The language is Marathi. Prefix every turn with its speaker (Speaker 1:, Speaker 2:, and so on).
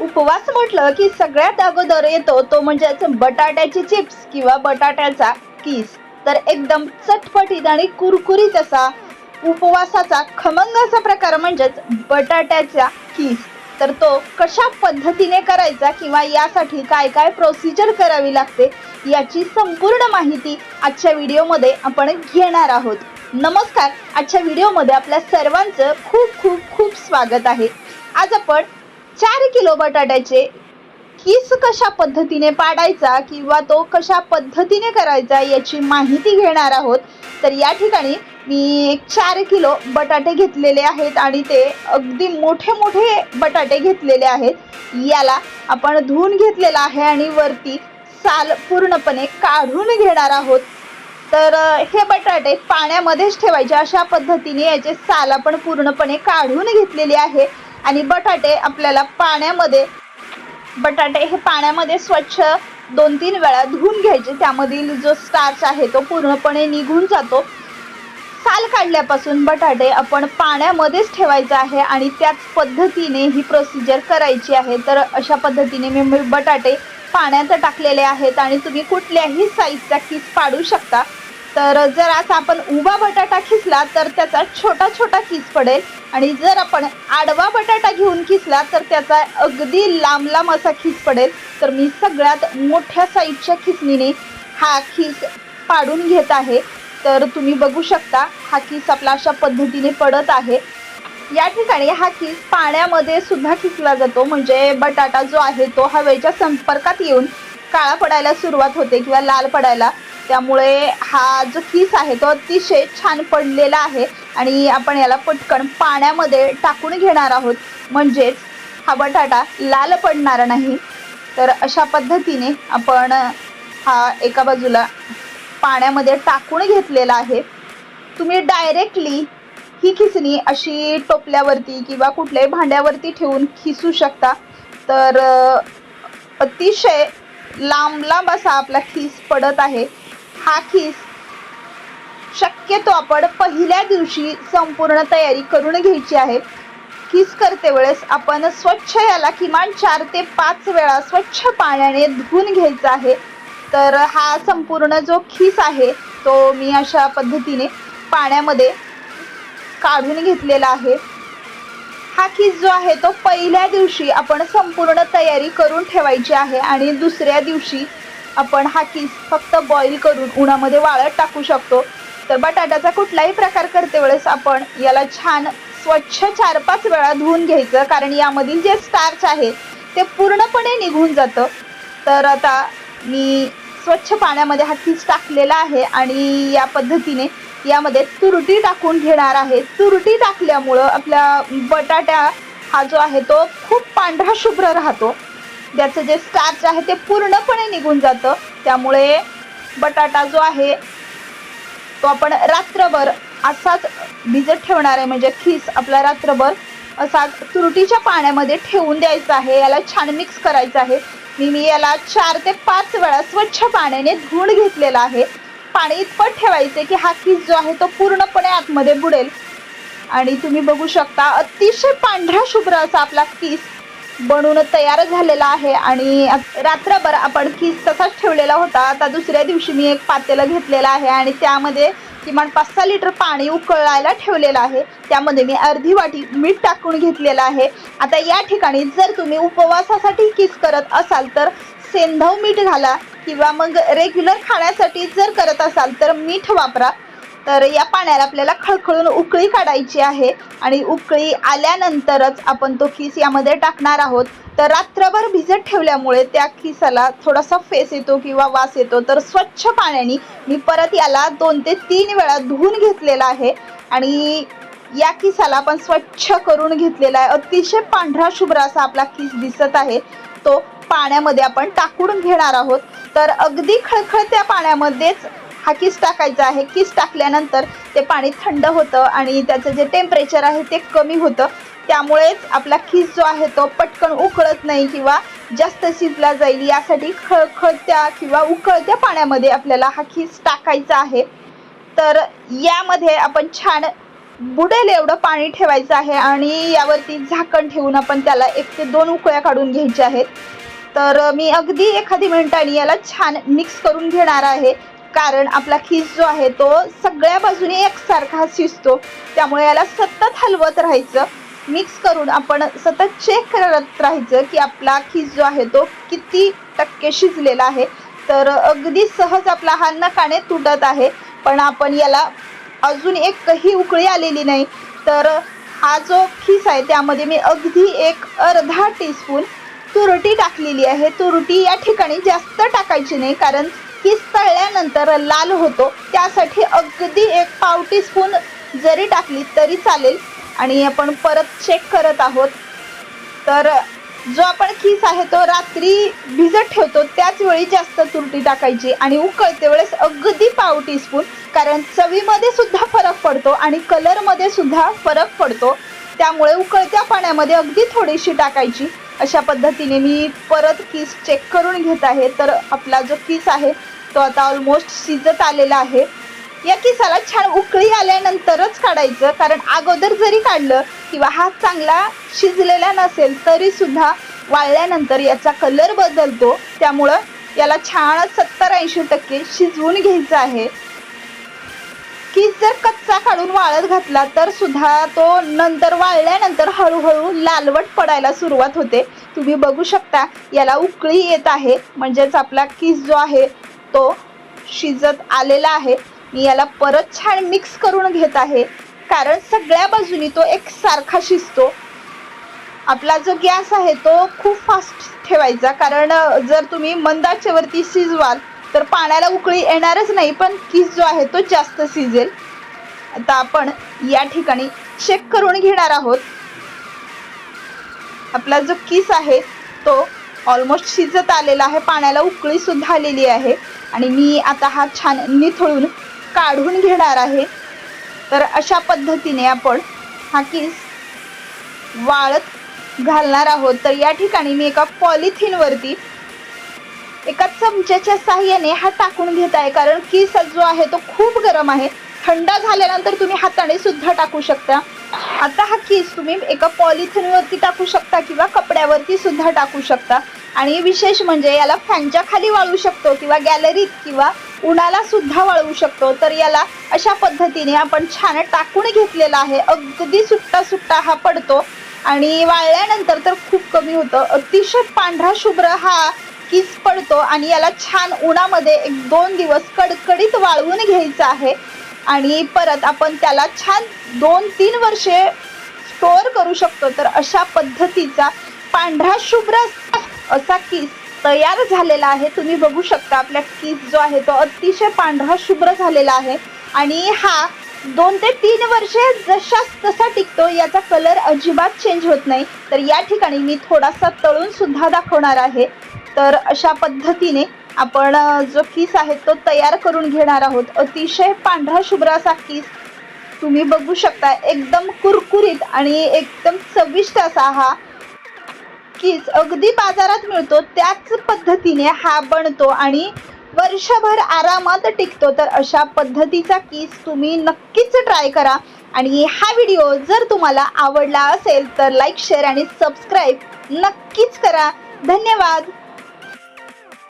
Speaker 1: उपवास म्हटलं की सगळ्यात अगोदर येतो तो म्हणजेच बटाट्याची चिप्स किंवा बटाट्याचा किस. तर एकदम चटपटीत आणि कुरकुरीत असा उपवासाचा खमंग असा प्रकार म्हणजेच बटाट्याचा किस. तर तो कशा पद्धतीने करायचा किंवा यासाठी काय काय प्रोसिजर करावी लागते याची संपूर्ण माहिती आजच्या व्हिडिओमध्ये आपण घेणार आहोत. नमस्कार आजच्या व्हिडिओमध्ये आपल्या सर्वांचं खूप खूप खूप स्वागत आहे. आज आपण चार किलो बटाट्याचे किस कशा पद्धतीने पाडायचा किंवा तो कशा पद्धतीने करायचा याची माहिती घेणार आहोत. तर या ठिकाणी मी एक चार किलो बटाटे घेतलेले आहेत आणि ते अगदी मोठे मोठे बटाटे घेतलेले आहेत. याला आपण धुवून घेतलेला आहे आणि वरती साल पूर्णपणे काढून घेणार आहोत. तर हे बटाटे पाण्यामध्येच ठेवायचे. अशा पद्धतीने याचे साल आपण पूर्णपणे काढून घेतलेले आहे. आणि बटाटे आपल्याला पाण्यामध्ये बटाटे हे पाण्यामध्ये स्वच्छ दोन तीन वेळा धुवून घ्यायचे. त्यामधील जो स्टार्च आहे तो पूर्णपणे निघून जातो. साल काढल्यापासून बटाटे आपण पाण्यामध्येच ठेवायचं आहे आणि त्याच पद्धतीने ही प्रोसिजर करायची आहे. तर अशा पद्धतीने मी मी बटाटे पाण्यात टाकलेले आहेत आणि तुम्ही कुठल्याही साईजचा किस पाडू शकता. तर जर असा आपण उभा बटाटा खिसला तर त्याचा छोटा छोटा किस पडेल. आणि जर आपण आडवा बटाटा घेऊन खिसला तर त्याचा अगदी लांब लांब असा खिस पडेल. तर मी सगळ्यात मोठ्या साईजच्या खिसणीने हा खिस पाडून घेत आहे. तर तुम्ही बघू शकता हा किस आपला अशा पद्धतीने पडत आहे. या ठिकाणी हा किस पाण्यामध्ये सुद्धा खिसला जातो. म्हणजे बटाटा जो आहे तो हवेच्या संपर्कात येऊन काळा पडायला सुरुवात होते किंवा लाल पडायला. त्यामुळे हा जो किस आहे तो अतिशय छान पडलेला आहे आणि आपण याला पटकन पाण्यामध्ये टाकून घेणार आहोत. म्हणजेच हा बटाटा लाल पडणार नाही. तर अशा पद्धतीने आपण हा एका बाजूला पाण्यामध्ये टाकून घेतलेला आहे. तुम्ही डायरेक्टली ही खिसणी अशी टोपल्यावरती किंवा कुठल्याही भांड्यावरती ठेवून खिसू शकता. तर अतिशय लांब लांब असा आपला खिस पडत आहे. हा खिस शक्यतो आपण पहिल्या दिवशी संपूर्ण तयारी करून घ्यायची आहे. खीस करते वेळेस आपण स्वच्छ याला किमान चार ते पाच वेळा स्वच्छ पाण्याने धुवून घ्यायचा आहे. तर हा संपूर्ण जो खिस आहे तो मी अशा पद्धतीने पाण्यामध्ये काढून घेतलेला आहे. हा किस जो आहे तो पहिल्या दिवशी आपण संपूर्ण तयारी करून ठेवायची आहे आणि दुसऱ्या दिवशी आपण हा किस फक्त बॉईल करून उन्हामध्ये वाळत टाकू शकतो. तर बटाट्याचा कुठलाही प्रकार करते वेळेस आपण याला छान स्वच्छ चार पाच वेळा धुवून घ्यायचं. कारण यामधील जे स्टार्च आहे ते पूर्णपणे निघून जातं. तर आता मी स्वच्छ पाण्यामध्ये हा किस टाकलेला आहे आणि या पद्धतीने यामध्ये तुरटी टाकून घेणार आहे. तुरटी टाकल्यामुळं आपल्या बटाट्या हा जो आहे तो खूप पांढरा शुभ्र राहतो. त्याचं जे स्टार्च आहे ते पूर्णपणे निघून जातं. त्यामुळे बटाटा जो आहे तो आपण रात्रभर असाच भिजत ठेवणार आहे. म्हणजे खीस आपला रात्रभर असा तुरटीच्या पाण्यामध्ये ठेवून द्यायचा आहे. याला छान मिक्स करायचं आहे. मी मी याला चार ते पाच वेळा स्वच्छ पाण्याने धुवून घेतलेला आहे. पाणी इतपत ठेवायचे की हा किस जो आहे तो पूर्णपणे आतमध्ये बुडेल. आणि तुम्ही बघू शकता अतिशय पांढरा शुभ्र असा आपला किस बनवून तयार झालेला आहे. आणि रात्रभर आपण किस तसाच ठेवलेला होता. आता दुसऱ्या दिवशी मी एक पातेलं घेतलेलं आहे आणि त्यामध्ये किमान पाच सहा लिटर पाणी उकळायला ठेवलेलं आहे. त्यामध्ये मी अर्धी वाटी मीठ टाकून घेतलेलं आहे. आता या ठिकाणी जर तुम्ही उपवासासाठी किस करत असाल तर सेंधव मीठ घाला. किंवा मग रेग्युलर खाण्यासाठी जर करत असाल तर मीठ वापरा. तर या पाण्याला आपल्याला खळखळून उकळी काढायची आहे आणि उकळी आल्यानंतरच आपण तो खिस यामध्ये टाकणार आहोत. तर रात्रभर भिजत ठेवल्यामुळे त्या खिसाला थोडासा फेस येतो किंवा वास येतो. तर स्वच्छ पाण्याने मी परत याला दोन ते तीन वेळा धुवून घेतलेला आहे आणि या किसाला आपण स्वच्छ करून घेतलेला आहे. अतिशय पांढरा शुभ्र असा आपला किस दिसत आहे. तो पाण्यामध्ये आपण टाकून घेणार आहोत. तर अगदी खळखळत्या पाण्यामध्येच हा किस टाकायचा आहे. किस टाकल्यानंतर ते पाणी थंड होतं आणि त्याचं जे टेम्परेचर आहे ते कमी होतं. त्यामुळेच आपला खीस जो आहे तो पटकन उकळत नाही किंवा जास्त शिजला जाईल. यासाठी खळखळत्या किंवा उकळत्या पाण्यामध्ये आपल्याला हा खीस टाकायचा आहे. तर यामध्ये आपण छान बुडेल एवढं पाणी ठेवायचं आहे आणि यावरती झाकण ठेवून आपण त्याला एक ते दोन उकळ्या काढून घ्यायच्या आहेत. तर मी अगदी एखादी मिनिटाने याला छान मिक्स करून घेणार आहे. कारण आपला खीस जो आहे तो सगळ्या बाजूने एकसारखा शिजतो. त्यामुळे याला सतत हलवत राहायचं. मिक्स करून आपण सतत चेक करत राहायचं की आपला खीस जो आहे तो किती टक्के शिजलेला आहे. तर अगदी सहज आपला हा नकाने तुटत आहे. पण आपण याला अजून एकही उकळी आलेली नाही. तर हा जो खीस आहे त्यामध्ये मी अगदी एक अर्धा टीस्पून तुरटी टाकलेली आहे. तुरटी या ठिकाणी जास्त टाकायची नाही कारण ही तळल्यानंतर लाल होतो. त्यासाठी अगदी एक पाव टीस्पून जरी टाकली तरी चालेल. आणि आपण परत चेक करत आहोत. तर जो आपण खीस आहे तो रात्री भिजत ठेवतो. त्याच वेळी जास्त तुरटी टाकायची आणि उकळते वेळेस अगदी पाव टीस्पून. कारण चवीमध्ये सुद्धा फरक पडतो आणि कलरमध्ये सुद्धा फरक पडतो. त्यामुळे उकळत्या पाण्यामध्ये अगदी थोडीशी टाकायची. अशा पद्धतीने मी परत किस चेक करून घेत आहे. तर आपला जो किस आहे तो आता ऑलमोस्ट शिजत आलेला आहे. या किसाला छान उकळी आल्यानंतरच काढायचं. कारण अगोदर जरी काढलं किंवा हा चांगला शिजलेला नसेल तरीसुद्धा वाळल्यानंतर याचा कलर बदलतो. त्यामुळं याला छान सत्तर ऐंशी टक्के शिजवून घ्यायचं आहे. किस जर कच्चा काढून वाळत घातला तर सुद्धा तो नंतर वाळल्यानंतर हळूहळू लालवट पडायला सुरुवात होते. तुम्ही बघू शकता याला उकळी येत आहे. म्हणजेच आपला किस जो आहे तो शिजत आलेला आहे. मी याला परत छान मिक्स करून घेत आहे. कारण सगळ्या बाजूनी तो एक सारखा शिजतो. आपला जो गॅस आहे तो खूप फास्ट ठेवायचा. कारण जर तुम्ही मंदाच्यावरती शिजवाल तर पाण्याला उकळी येणारच नाही पण किस जो आहे तो जास्त शिजेल. आता आपण या ठिकाणी चेक करून घेणार आहोत. आपला जो किस आहे तो ऑलमोस्ट शिजत आलेला आहे पाण्याला उकळी सुद्धा आलेली आहे. आणि मी आता हा छान निथळून काढून घेणार आहे. तर अशा पद्धतीने आपण हा किस वाळत घालणार आहोत. तर या ठिकाणी मी एका पॉलिथिनवरती एका चमच्याच्या साह्याने हा टाकून घेत आहे. कारण किस जो आहे तो खूप गरम आहे. थंड झाल्यानंतर तुम्ही हाताने सुद्धा टाकू शकता. आता हा किस तुम्ही एका पॉलिथिनवरती टाकू शकता किंवा कपड्यावरती सुद्धा टाकू शकता. आणि विशेष म्हणजे याला फॅनच्या खाली वाळू शकतो किंवा गॅलरीत किंवा उन्हाला सुद्धा वाळवू शकतो. तर याला अशा पद्धतीने आपण छान टाकून घेतलेला आहे. अगदी सुट्टा सुट्टा हा पडतो. आणि वाळल्यानंतर तर खूप कमी होतं. अतिशय पांढरा शुभ्र हा किस पडतो आणि याला छान उन्हामध्ये एक दोन दिवस कडकडीत वाळवून घ्यायचं आहे. आणि परत आपण त्याला छान दोन तीन वर्षे स्टोअर करू शकतो. तर अशा पद्धतीचा पांढरा शुभ्र असा किस तयार झालेला आहे. तुम्ही बघू शकता आपल्या किस जो आहे तो अतिशय पांढरा शुभ्र झालेला आहे. आणि हा दोन ते तीन वर्षे जशाच तसा टिकतो याचा कलर अजिबात चेंज होत नाही. तर या ठिकाणी मी थोडासा तळून सुद्धा दाखवणार आहे. तर अशा पद्धतीने आपण जो किस आहे तो तयार करून घेणार आहोत. अतिशय पांढरा शुभ्र असा किस तुम्ही बघू शकता. एकदम कुरकुरीत आणि एकदम चविष्ट असा हा किस अगदी बाजारात मिळतो. त्याच पद्धतीने हा बनतो आणि वर्षभर आरामात टिकतो. तर अशा पद्धतीचा किस तुम्ही नक्कीच ट्राय करा. आणि हा व्हिडिओ जर तुम्हाला आवडला असेल तर लाईक शेअर आणि सबस्क्राईब नक्कीच करा. धन्यवाद.